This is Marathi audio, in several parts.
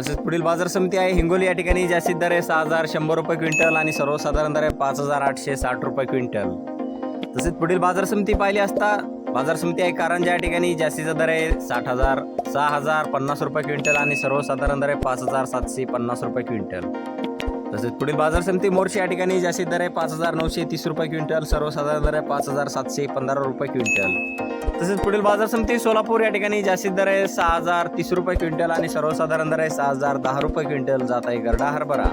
तसेच पुढील बाजार समिती आहे. हिंगोली या ठिकाणी जास्तीत दर आहे सहा हजार शंभर रुपये क्विंटल आणि सर्वसाधारण दर आहे पाच हजार आठशे साठ रुपये क्विंटल. तसेच पुढील बाजार समिती पाहिली असता बाजार समिती आहे कारंजा या ठिकाणी जास्तीचा दर आहे साठ हजार सहा हजार पन्नास रुपये क्विंटल आणि सर्वसाधारण दर आहे पाच हजार सातशे पन्नास रुपये क्विंटल. तसेच पुढील बाजार समिती मोर्शी या ठिकाणी जास्तीत दर आहे पाच हजार नऊशे तीस रुपये क्विंटल सर्वसाधारण दर आहे पाच हजार सातशे पंधरा रुपये क्विंटल. तसेच पुढील बाजार समिती सोलापूर या ठिकाणी जास्तीत दर आहे सहा हजार तीस रुपये क्विंटल आणि सर्वसाधारण दर आहे सहा हजार दहा रुपये क्विंटल. जात आहे गरडा हरभरा.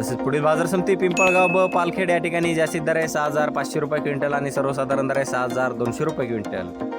तसेच पुढील बाजार समिती पिंपळगाव ब पालखेड या ठिकाणी जास्तीत दर आहे सहा हजार पाचशे रुपये क्विंटल आणि सर्वसाधारण दर आहे सहा हजार दोनशे रुपये क्विंटल.